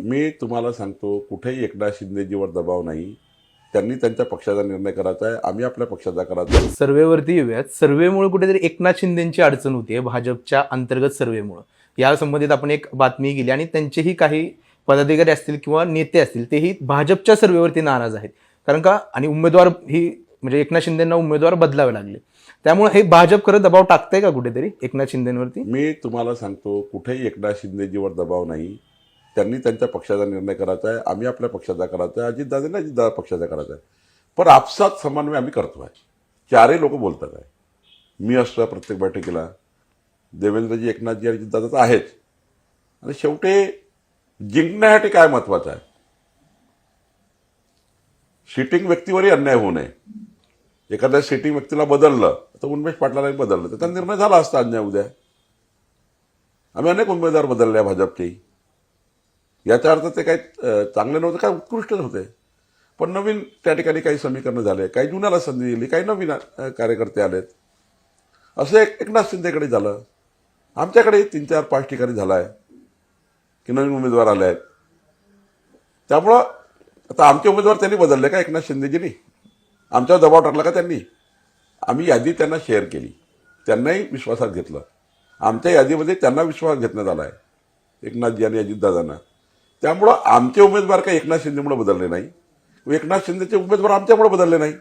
शिंदेवरती मी तुम्हाला सांगतो कुठेही एकनाथ शिंदेजीवर दबाव नाही. त्यांनी त्यांच्या पक्षाचा निर्णय करायचा आहे आम्ही आपल्या पक्षाचा करायचा आहे. सर्वेवरती येऊयात. सर्वेमुळे कुठेतरी एकनाथ शिंदेची अडचण होती भाजपच्या अंतर्गत सर्वेमुळे. या संबंधित आपण एक बातमी गेली आणि त्यांचेही काही पदाधिकारी असतील किंवा नेते असतील तेही भाजपच्या सर्वेवरती नाराज आहेत. कारण का? आणि उमेदवार ही म्हणजे एकनाथ शिंदेना उमेदवार बदलावे लागले. त्यामुळे हे भाजप खरं दबाव टाकतंय का कुठेतरी एकनाथ शिंदेवरती? मी तुम्हाला सांगतो कुठेही एकनाथ शिंदेजीवर दबाव नाही. त्यांनी त्यांच्या पक्षाचा निर्णय करायचा आहे आम्ही आपल्या पक्षाचा करायचा आहे अजितदादांना अजितदादा पक्षाचा करायचा आहे. पण आपसात समन्वय आम्ही करतो आहे चारही लोक बोलतात आहे. मी असतो प्रत्येक बैठकीला. देवेंद्रजी एकनाथजी आणि अजितदादा तर आहेच आणि शेवटी जिंकण्यासाठी काय महत्वाचं आहे? सिटिंग व्यक्तीवरही अन्याय होऊ नये. एखाद्या सिटिंग व्यक्तीला बदललं तर उन्मेष पाटलालाही बदललं त्याचा निर्णय झाला असता अन्याय उद्या. आम्ही अनेक उमेदवार बदलले भाजपचेही याचा अर्थ ते काही चांगले नव्हते काय उत्कृष्ट नव्हते. पण नवीन त्या ठिकाणी काही समीकरणं झाले काही जुन्याला संधी दिली काही नवीन कार्यकर्ते आलेत. असं एक एकनाथ शिंदेकडे झालं. आमच्याकडे तीन चार पाच ठिकाणी झालं आहे की नवीन उमेदवार आले आहेत त्यामुळं आता आमचे उमेदवार त्यांनी बदलले का एकनाथ शिंदेजींनी? आमच्यावर दबाव टाकला का त्यांनी? आम्ही यादी त्यांना शेअर केली. त्यांनाही विश्वासात घेतलं. आमच्या यादीमध्ये त्यांना विश्वास घेतण्यात आला आहे एकनाथजी आणि अजितदादांना. त्यामुळं आमचे उमेदवार काही एकनाथ शिंदेमुळे बदलले नाही. एकनाथ शिंदेचे उमेदवार आमच्यामुळे बदलले नाही.